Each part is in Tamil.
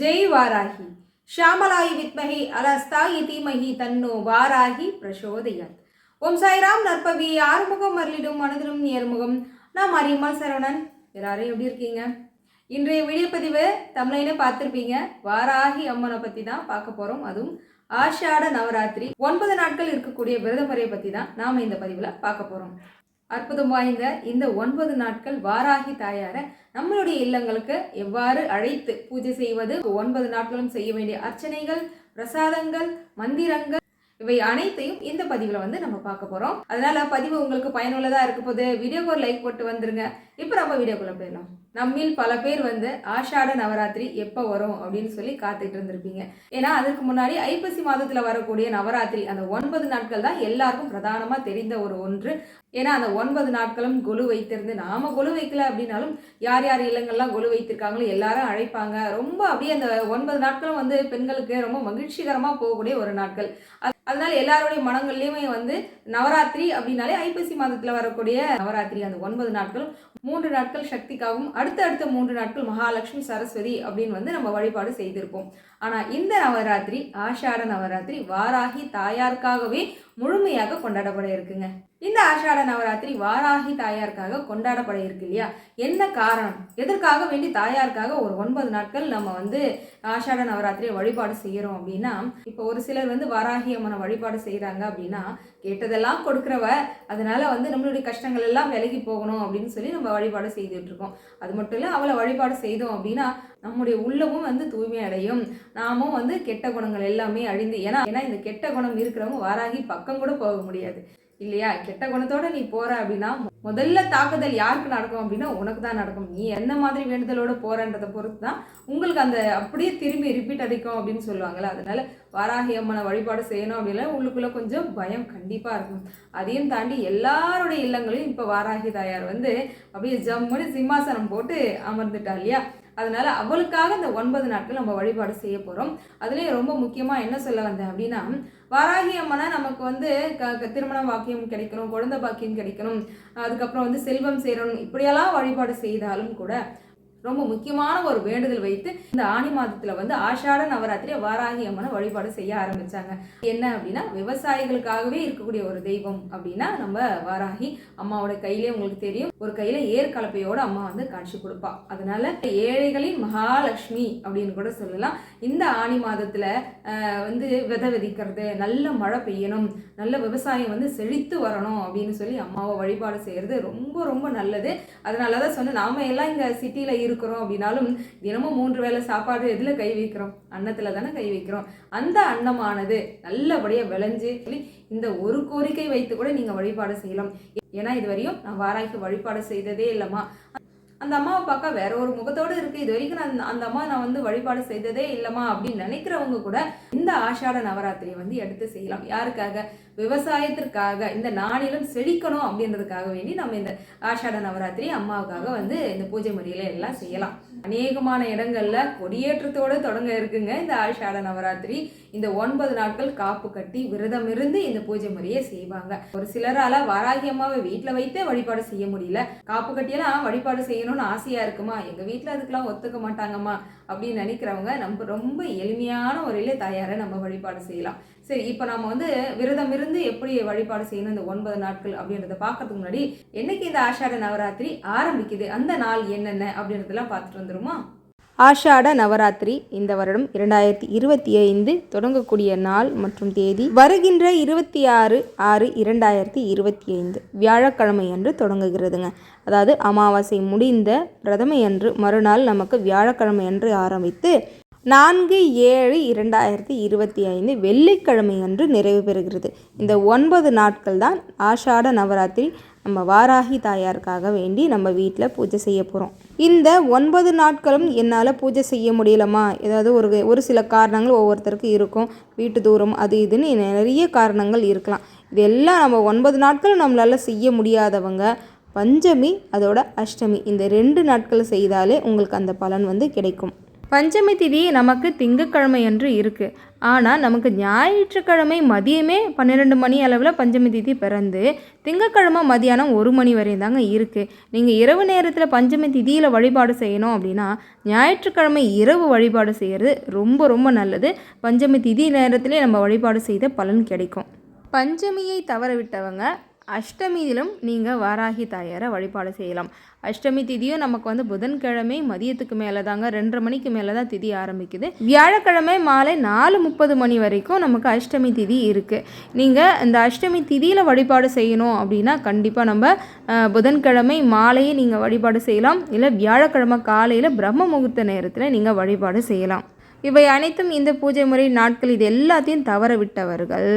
ஜெய் வாராகி ஷாமலாயி வித்மஹி அலஸ்தாயி தீமகி தன்னோ வாராகி பிரசோதயாத் ஓம் சாய்ராம் நற்பவி ஆறுமுகம் அருளிடும் மனதிலும் நேர்முகம் நான் மரியம்மாள் சரவணன் எல்லாரும் எப்படி இருக்கீங்க? இன்றைய வீடியோ பதிவு தமிழைனே பார்த்துருப்பீங்க. வாராகி அம்மனை பற்றி தான் பார்க்க போகிறோம் அதுவும் ஆஷாட நவராத்திரி. ஒன்பது நாட்கள் இருக்கக்கூடிய விரத முறையை பற்றி தான் நாம் இந்த பதிவில் பார்க்க போகிறோம் அற்புதம் வாய்ந்த இந்த ஒன்பது நாட்கள் வாராகி தாயார நம்மளுடைய இல்லங்களுக்கு எவ்வாறு அழைத்து பூஜை செய்வது ஒன்பது நாட்களும் செய்ய வேண்டிய அர்ச்சனைகள் பிரசாதங்கள் மந்திரங்கள் இவை அனைத்தையும் இந்த பதிவில் வந்து நம்ம பார்க்க போகிறோம் அதனால பதிவு உங்களுக்கு பயனுள்ளதாக இருக்க போது வீடியோக்கு ஒரு லைக் போட்டு வந்துருங்க. இப்போ நம்ம வீடியோக்குள்ள போயிடலாம். நம்மில் பல பேர் வந்து ஆஷாட நவராத்திரி எப்போ வரும் அப்படின்னு சொல்லி காத்துட்டு இருந்திருப்பீங்க. ஏன்னா அதுக்கு முன்னாடி ஐப்பசி மாதத்தில் வரக்கூடிய நவராத்திரி அந்த ஒன்பது நாட்கள் தான் எல்லாருக்கும் பிரதானமாக தெரிந்த ஒரு ஒன்று. ஏன்னா அந்த ஒன்பது நாட்களும் கொலு வைத்திருந்து நாம கொலு வைக்கல அப்படின்னாலும் யார் யார் இல்லங்கள்லாம் கொலு வைத்திருக்காங்களோ எல்லாரும் அழைப்பாங்க. ரொம்ப அப்படியே அந்த ஒன்பது நாட்களும் வந்து பெண்களுக்கு ரொம்ப மகிழ்ச்சிகரமாக போகக்கூடிய ஒரு நாட்கள். அதனால எல்லாருடைய மனங்கள்லையுமே வந்து நவராத்திரி அப்படின்னாலே ஐப்பசி மாதத்தில் வரக்கூடிய நவராத்திரி அந்த ஒன்பது நாட்களும் மூன்று நாட்கள் சக்திக்காகவும் அடுத்த அடுத்த மூன்று நாட்கள் மகாலட்சுமி சரஸ்வதி அப்படின்னு வந்து நம்ம வழிபாடு செய்திருப்போம். ஆனால் இந்த நவராத்திரி ஆஷாட நவராத்திரி வாராகி தாயாருக்காகவே முழுமையாக கொண்டாடப்பட இருக்குங்க. இந்த ஆஷாட நவராத்திரி வாராகி தாயாருக்காக கொண்டாடப்பட இருக்கு இல்லையா என்ன காரணம்? எதற்காக வேண்டி தாயாருக்காக ஒரு ஒன்பது நாட்கள் நம்ம வந்து ஆஷாட நவராத்திரியை வழிபாடு செய்கிறோம் அப்படின்னா இப்போ ஒரு சிலர் வந்து வாராகி அம்மனை வழிபாடு செய்கிறாங்க அப்படின்னா கேட்டதெல்லாம் கொடுக்குறவ அதனால வந்து நம்மளுடைய கஷ்டங்கள் எல்லாம் விலகி போகணும் அப்படின்னு சொல்லி நம்ம வழிபாடு செய்துட்டு இருக்கோம். அது மட்டும் இல்லை அவளை வழிபாடு செய்தோம் அப்படின்னா நம்முடைய உள்ளமும் வந்து தூய்மை அடையும். நாமும் வந்து கெட்ட குணங்கள் எல்லாமே அழிந்து ஏன்னா ஏன்னா இந்த கெட்ட குணம் இருக்கிறவங்க வாராகி பக்கம் கூட போக முடியாது. இல்லையா? கெட்ட குணத்தோட நீ போற அப்படின்னா முதல்ல தாக்குதல் யாருக்கு நடக்கும் அப்படின்னா உனக்கு தான் நடக்கும். நீ என்ன மாதிரி வேண்டுதலோட போறன்றதை பொறுத்து தான் உங்களுக்கு அந்த அப்படியே திரும்பி ரிப்பீட் அடிக்கும் அப்படின்னு சொல்லுவாங்கல்ல. அதனால வாராகி அம்மனை வழிபாடு செய்யணும் அப்படின்னா உள்ளுக்குள்ள கொஞ்சம் பயம் கண்டிப்பா இருக்கும். அதையும் தாண்டி எல்லாருடைய இல்லங்களையும் இப்போ வாராகி தாயார் வந்து அப்படியே ஜம்முன்னு சிம்மாசனம் போட்டு அமர்ந்துட்டா இல்லையா? அதனால அவளுக்காக இந்த ஒன்பது நாட்கள் நம்ம வழிபாடு செய்ய போகிறோம் அதுலேயும் ரொம்ப முக்கியமாக என்ன சொல்ல வந்தேன் அப்படின்னா வாராகி அம்மனா நமக்கு வந்து க க- திருமண வாக்கியம் கிடைக்கணும் குழந்தை பாக்கியம் கிடைக்கணும். அதுக்கப்புறம் வந்து செல்வம் சேரணும். இப்படியெல்லாம் வழிபாடு செய்தாலும் கூட ரொம்ப முக்கியமான ஒரு வேண்டுதல் வைத்து இந்த ஆணி மாதத்துல வந்து ஆஷாட நவராத்திரி வாராகி அம்மனை வழிபாடு செய்ய ஆரம்பிச்சாங்க. என்ன அப்படின்னா விவசாயிகளுக்காகவே இருக்கக்கூடிய ஒரு தெய்வம் அப்படின்னா நம்ம வாராகி அம்மாவோட கையிலே உங்களுக்கு தெரியும். ஒரு கையில ஏர் கலப்பையோட அம்மா வந்து காட்சி கொடுப்பா. அதனால ஏழைகளின் மகாலட்சுமி அப்படின்னு கூட சொல்லலாம். இந்த ஆணி மாதத்துல வந்து விதை விதிக்கிறது நல்ல மழை பெய்யணும் நல்ல விவசாயம் வந்து செழித்து வரணும் அப்படின்னு சொல்லி அம்மாவை வழிபாடு செய்யறது ரொம்ப ரொம்ப நல்லது. அதனால தான் சொன்னேன் நாம எல்லாம் இங்க இருக்கோம் இருக்கிறோம் அப்படின்னாலும் தினமும் மூன்று வேளை சாப்பாடு எதில் கை வைக்கிறோம்? அன்னத்துல தானே கை வைக்கிறோம். அந்த அன்னமானது நல்லபடியா விளைஞ்சு சொல்லி இந்த ஒரு கோரிக்கை வைத்து கூட நீங்க வழிபாடு செய்யலாம். ஏன்னா இது வரையும் நான் வாராய்க்கு வழிபாடு செய்ததே இல்லைம்மா. அந்த அம்மாவை பார்க்க வேற ஒரு முகத்தோடு இருக்கு. இது வரைக்கும் நான் அந்த- அம்மா நான் வந்து வழிபாடு செய்ததே இல்லைம்மா அப்படின்னு நினைக்கிறவங்க கூட இந்த ஆஷாட நவராத்திரியை வந்து எடுத்து செய்யலாம். யாருக்காக? விவசாயத்திற்காக இந்த நாளிலும் செழிக்கணும் அப்படின்றதுக்காக வேண்டி நம்ம இந்த ஆஷாட நவராத்திரி அம்மாவுக்காக வந்து இந்த பூஜை முறையில எல்லாம் செய்யலாம். அநேகமான இடங்கள்ல கொடியேற்றத்தோட தொடங்க இருக்குங்க. இந்த ஆஷாட நவராத்திரி. இந்த ஒன்பது நாட்கள் காப்பு கட்டி விரதம் இருந்து இந்த பூஜை முறையை செய்வாங்க. ஒரு சிலரால வாராகியமாக வீட்டில் வைத்தே வழிபாடு செய்ய முடியல. காப்பு கட்டியெல்லாம் வழிபாடு செய்யணும்னு ஆசையா இருக்குமா? எங்க வீட்டில் அதுக்கெல்லாம் ஒத்துக்க மாட்டாங்கம்மா அப்படின்னு நினைக்கிறவங்க நம்ம ரொம்ப எளிமையான முறையில தாயாரை நம்ம வழிபாடு செய்யலாம். சரி இப்போ நம்ம வந்து விரதம் இருந்து எப்படி வழிபாடு செய்யணும் இந்த ஒன்பது நாட்கள் அப்படின்றத பார்க்கறதுக்கு முன்னாடி என்னைக்கு இந்த ஆஷாட நவராத்திரி ஆரம்பிக்குது? அந்த நாள் என்னென்ன அப்படின்றதெல்லாம் பார்த்துட்டு வந்துருமா ஆஷாட நவராத்திரி இந்த வருடம் இரண்டாயிரத்தி இருபத்தி ஐந்து தொடங்கக்கூடிய நாள் மற்றும் தேதி வருகின்ற இருபத்தி ஆறு ஆறு இரண்டாயிரத்தி இருபத்தி ஐந்து வியாழக்கிழமை அன்று தொடங்குகிறதுங்க. அதாவது அமாவாசை முடிந்த பிரதமை அன்று மறுநாள் நமக்கு வியாழக்கிழமை அன்று ஆரம்பித்து நான்கு ஏழு இரண்டாயிரத்தி இருபத்தி ஐந்து வெள்ளிக்கிழமை அன்று நிறைவு பெறுகிறது. இந்த ஒன்பது நாட்கள் தான் ஆஷாட நவராத்திரி. நம்ம வாராகி தாயாருக்காக வேண்டி நம்ம வீட்டில் பூஜை செய்ய போகிறோம் இந்த ஒன்பது நாட்களும் என்னால் பூஜை செய்ய முடியலம்மா. ஏதாவது ஒரு ஒரு சில காரணங்கள் ஒவ்வொருத்தருக்கும் இருக்கும். வீட்டு தூரம் அது இதுன்னு நிறைய காரணங்கள் இருக்கலாம். இதெல்லாம் நம்ம ஒன்பது நாட்களும் நம்மளால் செய்ய முடியாதவங்க. பஞ்சமி அதோட அஷ்டமி இந்த ரெண்டு நாட்கள் செய்தாலே உங்களுக்கு அந்த பலன் வந்து கிடைக்கும். பஞ்சமி திதி நமக்கு திங்கக்கிழமை என்று இருக்குது ஆனால் நமக்கு ஞாயிற்றுக்கிழமை மதியமே பன்னிரெண்டு மணி அளவில் பஞ்சமி திதி பிறந்து திங்கக்கிழமை மதியானம் ஒரு மணி வரையும் தாங்க இருக்குது நீங்கள் இரவு நேரத்தில் பஞ்சமி திதியில் வழிபாடு செய்யணும் அப்படின்னா ஞாயிற்றுக்கிழமை இரவு வழிபாடு செய்கிறது ரொம்ப ரொம்ப நல்லது. பஞ்சமி திதி நேரத்திலே நம்ம வழிபாடு செய்த பலன் கிடைக்கும். பஞ்சமியை தவற விட்டவங்க அஷ்டமியிலும் நீங்கள் வாராகி தாயாரை வழிபாடு செய்யலாம். அஷ்டமி திதியும் நமக்கு வந்து புதன்கிழமை மதியத்துக்கு மேலே தாங்க ரெண்டரை மணிக்கு மேலே தான் திதி ஆரம்பிக்குது. வியாழக்கிழமை மாலை நாலு முப்பது மணி வரைக்கும் நமக்கு அஷ்டமி திதி இருக்குது நீங்கள் இந்த அஷ்டமி திதியில் வழிபாடு செய்யணும் அப்படின்னா கண்டிப்பாக நம்ம புதன்கிழமை மாலையே நீங்கள் வழிபாடு செய்யலாம். இல்லை வியாழக்கிழமை காலையில் பிரம்ம முகூர்த்த நேரத்தில் நீங்கள் வழிபாடு செய்யலாம். இவை அனைத்தும் இந்த பூஜை முறை நாட்கள் இது எல்லாத்தையும் தவற விட்டவர்கள்.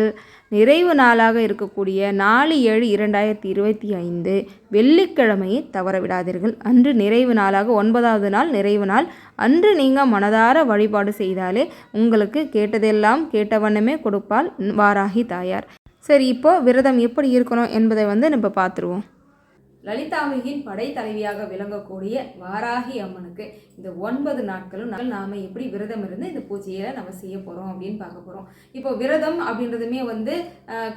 நிறைவு நாளாக இருக்கக்கூடிய நாலு ஏழு இரண்டாயிரத்தி இருபத்தி ஐந்து வெள்ளிக்கிழமையை தவற விடாதீர்கள். அன்று நிறைவு நாளாக ஒன்பதாவது நாள் நிறைவு நாள். அன்று நீங்கள் மனதார வழிபாடு செய்தாலே உங்களுக்கு கேட்டதெல்லாம் கேட்ட வண்ணமே கொடுப்பால் வாராகி தாயார். சரி இப்போ விரதம் எப்படி இருக்கணும் என்பதை வந்து நம்ம பார்த்துருவோம். லலிதாம்பிகையின் படைத்தலைவியாக விளங்கக்கூடிய வாராகி அம்மனுக்கு இந்த ஒன்பது நாட்களும் நாம் நாம எப்படி விரதம் இருந்து இந்த பூஜையை நம்ம செய்ய போறோம் அப்படின்னு பார்க்க போறோம். இப்போ விரதம் அப்படின்றதுமே வந்து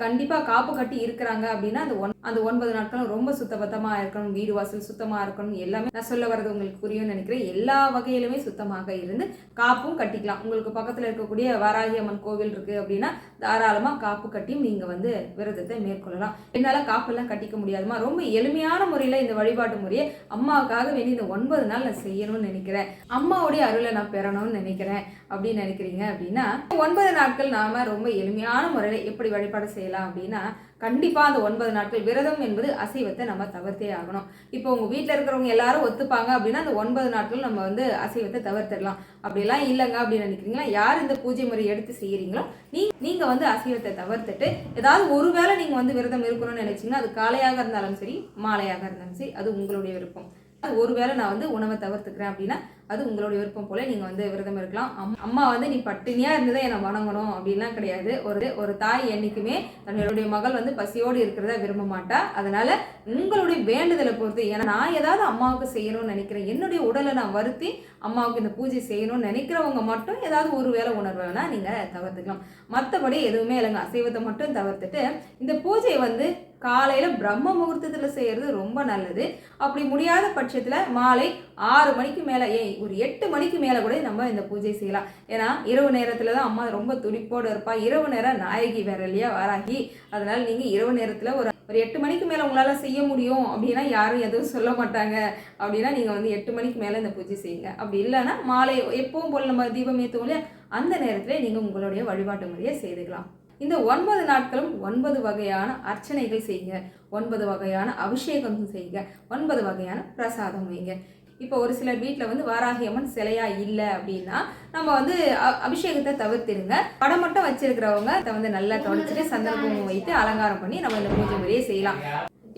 கண்டிப்பாக கண்டிப்பா காப்பு கட்டி இருக்கிறாங்க அப்படின்னா அந்த ஒன் அந்த ஒன்பது நாட்களும் ரொம்ப சுத்தபத்தமா இருக்கணும். வீடு வாசல் சுத்தமா இருக்கணும். எல்லாமே நான் சொல்ல வர்றது உங்களுக்கு புரியும்னு நினைக்கிறேன். எல்லா வகையிலுமே சுத்தமாக இருந்து காப்பும் கட்டிக்கலாம். உங்களுக்கு பக்கத்துல இருக்கக்கூடிய வாராகி அம்மன் கோவில் இருக்கு அப்படின்னா தாராளமா காப்பு கட்டியும் நீங்க வந்து விரதத்தை மேற்கொள்ளலாம். என்னால காப்பெல்லாம் கட்டிக்க முடியாதுமா ரொம்ப எளிமையான முறையில இந்த வழிபாட்டு முறையை அம்மாவுக்காக வேண்டி இந்த ஒன்பது நாள் நான் செய்யணும்னு நினைக்கிறேன். அம்மாவுடைய அருளை நான் பெறணும்னு நினைக்கிறேன். அப்படின்னு நினைக்கிறீங்க அப்படின்னா ஒன்பது நாட்கள் நாம ரொம்ப எளிமையான முறையில் எப்படி வழிபாடு செய்யலாம் அப்படின்னா கண்டிப்பா அந்த ஒன்பது நாட்கள் விரதம் என்பது அசைவத்தை நம்ம தவிர்த்தே ஆகணும். இப்போ உங்க வீட்டில் இருக்கிறவங்க எல்லாரும் ஒத்துப்பாங்க அப்படின்னா அந்த ஒன்பது நாட்கள் நம்ம வந்து அசைவத்தை தவிர்த்திடலாம். அப்படிலாம் இல்லைங்க அப்படின்னு நினைக்கிறீங்களா? யார் இந்த பூஜை முறை எடுத்து செய்கிறீங்களோ நீ நீங்க வந்து அசைவத்தை தவிர்த்துட்டு ஏதாவது ஒருவேளை நீங்க வந்து விரதம் இருக்கணும்னு நினைச்சீங்கன்னா அது காலையாக இருந்தாலும் சரி மாலையாக இருந்தாலும் சரி அது உங்களுடைய விருப்பம். ஒருவேளை நான் வந்து உணவை தவிர்த்துக்கிறேன் அப்படின்னா அது உங்களுடைய விருப்பம் போல நீங்க வந்து விரதம் இருக்கலாம். அம்மா வந்து நீ பட்டினியா இருந்ததை என்னை வணங்கணும் அப்படின்லாம் கிடையாது. ஒரு ஒரு தாய் என்னைக்குமே தன்னுடைய மகள் வந்து பசியோடு இருக்கிறத விரும்ப மாட்டா. அதனால உங்களுடைய வேண்டுதலை பொறுத்து ஏன்னா நான் ஏதாவது அம்மாவுக்கு செய்யணும்னு நினைக்கிறேன். என்னுடைய உடலை நான் வருத்தி அம்மாவுக்கு இந்த பூஜை செய்யணும்னு நினைக்கிறவங்க மட்டும் ஏதாவது ஒரு வேளை உணர்வு வேணா நீங்க தவிர்த்துக்கலாம். மற்றபடி எதுவுமே இல்லைங்க. அசைவத்தை மட்டும் தவிர்த்துட்டு இந்த பூஜை வந்து காலையில் பிரம்ம முகூர்த்தத்தில் செய்கிறது ரொம்ப நல்லது. அப்படி முடியாத பட்சத்தில் மாலை ஆறு மணிக்கு மேலே ஏன் ஒரு எட்டு மணிக்கு மேலே கூட நம்ம இந்த பூஜை செய்யலாம். ஏன்னா இரவு நேரத்தில் தான் அம்மா ரொம்ப துடிப்போடு இருப்பா. இரவு நேரம் நாயகி வேற இல்லையா வாராகி. நீங்கள் இரவு நேரத்தில் ஒரு ஒரு எட்டு மணிக்கு மேலே உங்களால் செய்ய முடியும் அப்படின்னா யாரும் எதுவும் சொல்ல மாட்டாங்க. அப்படின்னா நீங்கள் வந்து எட்டு மணிக்கு மேலே இந்த பூஜை செய்யுங்க. அப்படி இல்லைன்னா மாலை எப்பவும் போல் நம்ம தீபம் ஏற்றுவோம் இல்லையா? அந்த நேரத்தில் நீங்கள் உங்களுடைய வழிபாட்டு முறையை செய்துக்கலாம். இந்த ஒன்பது நாட்களும் ஒன்பது வகையான அர்ச்சனைகள் செய்யுங்க. ஒன்பது வகையான அபிஷேகம் செய்யுங்க. ஒன்பது வகையான பிரசாதம் வைங்க. இப்போ ஒரு சிலர் வீட்டில் வந்து வாராகி அம்மன் சிலையா இல்லை அப்படின்னா நம்ம வந்து அபிஷேகத்தை தவிர்த்துடுங்க. படம் மட்டும் வச்சிருக்கிறவங்க அதை வந்து நல்லா தொடச்சிட்டு சந்தர்ப்பம் வைத்து அலங்காரம் பண்ணி நம்ம இந்த பூஜை முறையை செய்யலாம்.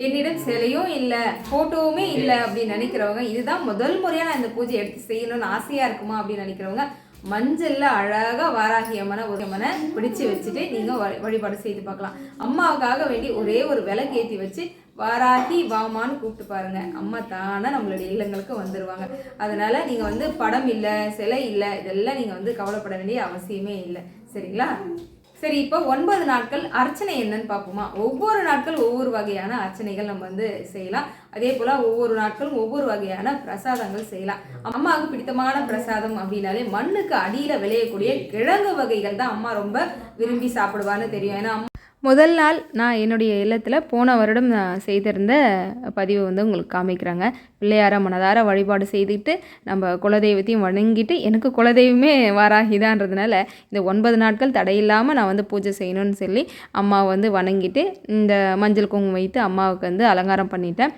என்னிடம் சிலையும் இல்லை ஃபோட்டோவுமே இல்லை அப்படின்னு நினைக்கிறவங்க இதுதான் முதல் முறையாக நான் இந்த பூஜை எடுத்து செய்யணும்னு ஆசையாக இருக்குமா அப்படின்னு நினைக்கிறவங்க மஞ்சள்ல அழகாக வாராகி அம்மனை ஒரு அம்மனை பிடிச்சு வச்சுட்டு நீங்க வழி- வழிபாடு செய்து பார்க்கலாம். அம்மாவுக்காக வேண்டி ஒரே ஒரு விளக்கு ஏத்தி வச்சு வாராகி வாமான்னு கூப்பிட்டு பாருங்க. அம்மா தானே நம்மளுடைய இல்லங்களுக்கு வந்துடுவாங்க அதனால நீங்க வந்து படம் இல்லை சிலை இல்லை இதெல்லாம் நீங்க வந்து கவலைப்பட வேண்டிய அவசியமே இல்லை. சரிங்களா? சரி இப்போ ஒன்பது நாட்கள் அர்ச்சனை என்னன்னு பார்ப்போமா? ஒவ்வொரு நாட்கள் ஒவ்வொரு வகையான அர்ச்சனைகள் நம்ம வந்து செய்யலாம். அதே போல ஒவ்வொரு நாட்களும் ஒவ்வொரு வகையான பிரசாதங்கள் செய்யலாம். அம்மாவுக்கு பிடித்தமான பிரசாதம் அப்படின்னாலே மண்ணுக்கு அடியில விளையக்கூடிய கிழங்கு வகைகள் தான் அம்மா ரொம்ப விரும்பி சாப்பிடுவான்னு தெரியும். ஏன்னா அம்மா முதல் நாள் நான் என்னுடைய இல்லத்தில் போன வருடம் நான் செய்திருந்த பதிவை வந்து உங்களுக்கு காமிக்கிறாங்க. பிள்ளையார மனதார வழிபாடு செய்துட்டு நம்ம குலதெய்வத்தையும் வணங்கிட்டு எனக்கு குலதெய்வமே வாராகிதான்றதுனால இந்த ஒன்பது நாட்கள் தடையில்லாமல் நான் வந்து பூஜை செய்யணும்னு சொல்லி அம்மாவை வந்து வணங்கிட்டு இந்த மஞ்சள் குங்குமம் வைத்து அம்மாவுக்கு வந்து அலங்காரம் பண்ணிட்டேன்.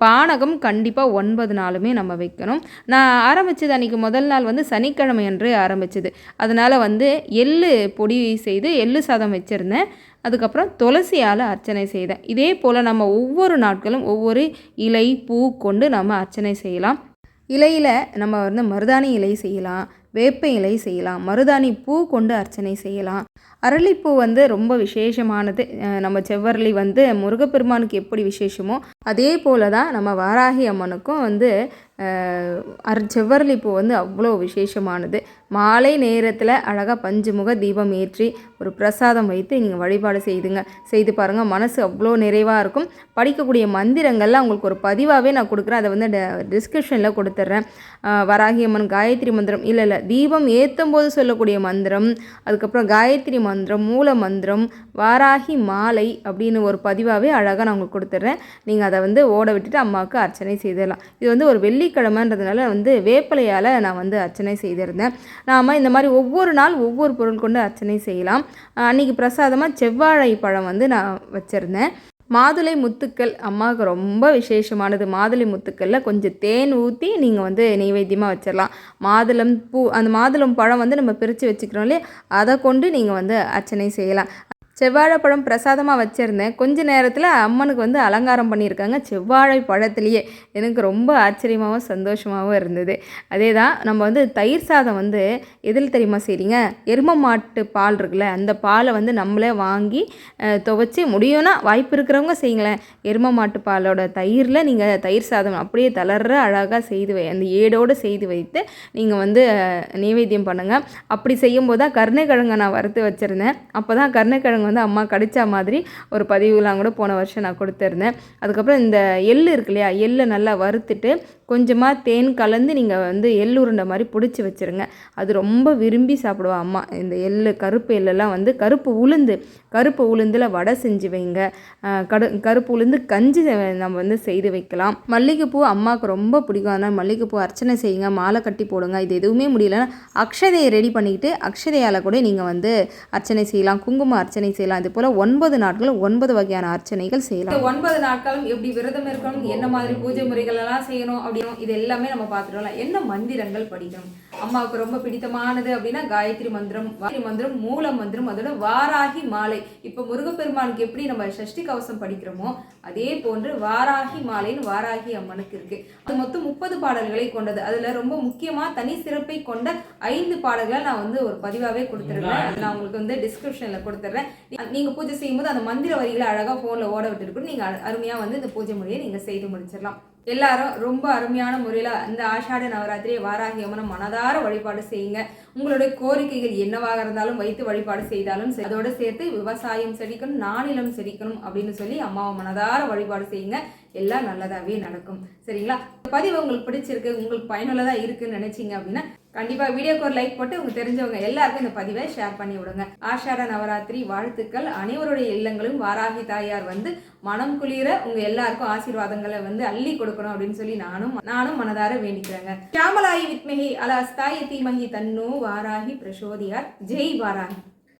பானகம் கண்டிப்பாக ஒன்பது நாளுமே நம்ம வைக்கணும். நான் ஆரம்பித்தது அன்றைக்கி முதல் நாள் வந்து சனிக்கிழமை அன்று ஆரம்பித்தது அதனால் வந்து எள்ளு பொடி செய்து எள்ளு சாதம் வச்சுருந்தேன். அதுக்கப்புறம் துளசியால் அர்ச்சனை செய்தேன். இதே போல் நம்ம ஒவ்வொரு நாட்களும் ஒவ்வொரு இலை பூ கொண்டு நம்ம அர்ச்சனை செய்யலாம். இலையில் நம்ம வந்து மருதாணி இலை செய்யலாம். வேப்ப இலை செய்யலாம் மருதாணி பூ கொண்டு அர்ச்சனை செய்யலாம். அரளிப்பூ வந்து ரொம்ப விசேஷமானது. நம்ம செவ்வரளி வந்து முருகப்பெருமானுக்கு எப்படி விசேஷமோ அதே போல தான் நம்ம வாராகி அம்மனுக்கும் வந்து அர் அர செவ்வரளி பூ வந்து அவ்வளோ விசேஷமானது. மாலை நேரத்தில் அழகாக பஞ்சுமுக தீபம் ஏற்றி ஒரு பிரசாதம் வைத்து நீங்கள் வழிபாடு செய்துங்க. செய்து பாருங்கள் மனசு அவ்வளோ நிறைவாக இருக்கும். படிக்கக்கூடிய மந்திரங்கள்லாம் உங்களுக்கு ஒரு பதிவாகவே நான் கொடுக்குறேன். அதை வந்து டிஸ்கிரிப்ஷனில் கொடுத்துட்றேன். அஹ், வராகி அம்மன் காயத்ரி மந்திரம் இல்லை இல்லை தீபம் ஏற்றும் போது சொல்லக்கூடிய மந்திரம் அதுக்கப்புறம் காயத்ரி மந்திரம் மூல மந்திரம் வாராகி மாலை அப்படின்னு ஒரு பதிவாகவே அழகாக நான் உங்களுக்கு கொடுத்துட்றேன். நீங்கள் அதை வந்து ஓட விட்டுட்டு அம்மாவுக்கு அர்ச்சனை செய்திடலாம். இது வந்து ஒரு வெள்ளிக்கிழமைன்றதுனால வந்து வேப்பிலையால் நான் வந்து அர்ச்சனை செய்திருந்தேன். நாம் இந்த மாதிரி ஒவ்வொரு நாள் ஒவ்வொரு பொருள் கொண்டு அர்ச்சனை செய்யலாம். அன்றைக்கி அன்னைக்கு பிரசாதமாக செவ்வாழை பழம் வந்து நான் வச்சுருந்தேன். மாதுளை முத்துக்கள் அம்மாவுக்கு ரொம்ப விசேஷமானது. மாதுளை முத்துக்களில் கொஞ்சம் தேன் ஊற்றி நீங்கள் வந்து நெய்வேத்தியமாக வச்சிடலாம் மாதுளம் பூ அந்த மாதுளம் பழம் வந்து நம்ம பிரித்து வச்சுக்கிறோம் இல்லையா? அதை கொண்டு நீங்கள் வந்து அர்ச்சனை செய்யலாம். செவ்வாழைப்பழம் பிரசாதமாக வச்சுருந்தேன். கொஞ்ச நேரத்தில் அம்மனுக்கு வந்து அலங்காரம் பண்ணியிருக்காங்க. செவ்வாழை பழத்துலேயே எனக்கு ரொம்ப ஆச்சரியமாகவும் சந்தோஷமாகவும் இருந்தது. அதே தான் நம்ம வந்து தயிர் சாதம் வந்து எதில் தெரியுமா செய்றீங்க? எரும மாட்டு பால் இருக்குல்ல அந்த பாலை வந்து நம்மளே வாங்கி துவைச்சி முடியும்னா வாய்ப்பு இருக்கிறவங்க செய்யுங்களேன். எரும மாட்டு பாலோட தயிரில் நீங்கள் தயிர் சாதம் அப்படியே தளர்ற அழகாக செய்து வை அந்த ஏடோடு செய்து வைத்து நீங்கள் வந்து நைவேத்தியம் பண்ணுங்கள் அப்படி செய்யும்போது தான் கருணைக்கிழங்கை நான் வறுத்து வச்சுருந்தேன். அப்போ தான் கருணைக்கிழங்கு வந்து அம்மா கடித்தா மாதிரி ஒரு பதிவுலாம் கூட போன வருஷம் நான் கொடுத்துருந்தேன். அதுக்கப்புறம் இந்த எள் இருக்கு இல்லையா எள்ளை நல்லா வறுத்துட்டு கொஞ்சமாக தேன் கலந்து நீங்கள் வந்து எள் உருண்டை மாதிரி பிடிச்சி வச்சுருங்க. அது ரொம்ப விரும்பி சாப்பிடுவா அம்மா. இந்த எள்ளு கருப்பு எள்ளெல்லாம் வந்து கருப்பு உளுந்து கருப்பு உளுந்தில் வடை செஞ்சு வைங்க. கடு கருப்பு உளுந்து கஞ்சி நம்ம வந்து செய்து வைக்கலாம். மல்லிகைப்பூ அம்மாவுக்கு ரொம்ப பிடிக்கும். அதனால் மல்லிகைப்பூ அர்ச்சனை செய்யுங்க. மாலை கட்டி போடுங்க. இது எதுவுமே முடியலன்னா அக்ஷதையை ரெடி பண்ணிக்கிட்டு அக்ஷதையால் கூட நீங்கள் வந்து அர்ச்சனை செய்யலாம். குங்கும அர்ச்சனை செய்யலாம். இது போல் ஒன்பது நாட்கள் ஒன்பது வகையான அர்ச்சனைகள் செய்யலாம். ஒன்பது நாட்களும் எப்படி விரதம் இருக்கணும்? என்ன மாதிரி பூஜை முறைகள் எல்லாம் செய்யணும்? அப்படின்னு இது எல்லாமே நம்ம பார்த்துட்டோம்ல. என்ன மந்திரங்கள் படிக்கணும்? அம்மாவுக்கு ரொம்ப பிடித்தமானது அப்படின்னா காயத்ரி மந்திரம் காயத்ரி மந்திரம் மூல மந்திரம் அதோட வாராகி மாலை. இப்போ முருகப்பெருமானுக்கு எப்படி நம்ம சஷ்டி கவசம் படிக்கிறோமோ அதே போன்று வாராகி மாலைன்னு வாராகி அம்மனுக்கு இருக்கு. அது மொத்தம் முப்பது பாடல்களை கொண்டது. அதுல ரொம்ப முக்கியமா தனி சிறப்பை கொண்ட ஐந்து பாடல்களை நான் வந்து ஒரு பதிவாவே கொடுத்துருக்கேன். நான் உங்களுக்கு வந்து டிஸ்கிரிப்ஷன்ல கொடுத்துட்றேன் நீங்க பூஜை செய்யும்போது அந்த மந்திர வரிகளை அழகா போன்ல ஓட விட்டுருக்கு நீங்க அழ- அருமையா வந்து இந்த பூஜை முறையை நீங்க செய்து முடிச்சிடலாம். எல்லாரும் ரொம்ப அருமையான முறையில் இந்த ஆஷாட நவராத்திரியை வாராகி அம்மனை மனதார வழிபாடு செய்யுங்க. உங்களுடைய கோரிக்கைகள் என்னவாக இருந்தாலும் வைத்து வழிபாடு செய்தாலும் சரி. சேர்த்து விவசாயம் செழிக்கணும் நானிலம் செழிக்கணும் அப்படின்னு சொல்லி அம்மாவை மனதார வழிபாடு செய்யுங்க. எல்லாம் நல்லதாகவே நடக்கும். சரிங்களா? பதிவு உங்களுக்கு பிடிச்சிருக்கு உங்களுக்கு பயனுள்ளதாக இருக்குன்னு நினைச்சிங்க அப்படின்னா கண்டிப்பாக வீடியோக்கு ஒரு லைக் போட்டு உங்களுக்கு தெரிஞ்சவங்க எல்லாருக்கும் இந்த பதிவை ஷேர் பண்ணி விடுங்க. ஆஷாட நவராத்திரி வாழ்த்துக்கள். அனைவருடைய இல்லங்களும் வாராகி தாயார் வந்து மனம் குளிர உங்க எல்லாருக்கும் ஆசீர்வாதங்களை வந்து அள்ளி கொடுக்கணும் அப்படின்னு சொல்லி நானும் நானும் மனதார வேண்டிக்கிறேங்க. ஷியாமலாயி வித்மகி அலாஸ்தாய தீமகி தன்னோ வாராகி பிரசோதியார். ஜெய் வாராகி.